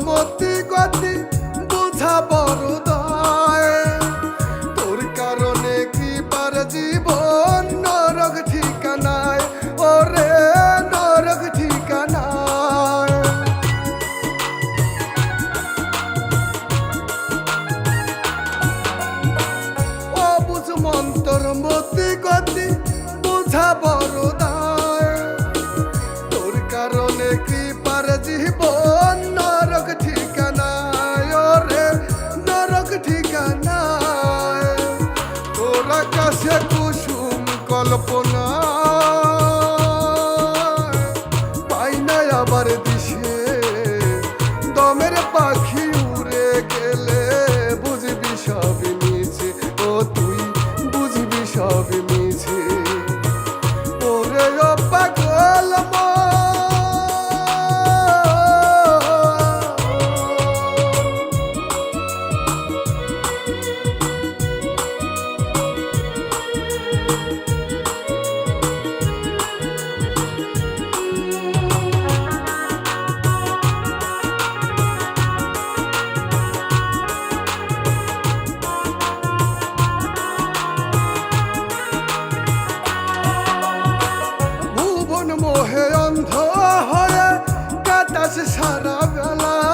মতে কল্পনা। পাই না আবার দিশে। দমের পাখি উড়ে গেলে বুঝবি সব মিছে। ও তুই বুঝবি সব মিছে। ওরে পাখি অন্ধ হয়ে কাটাস সারা বেলা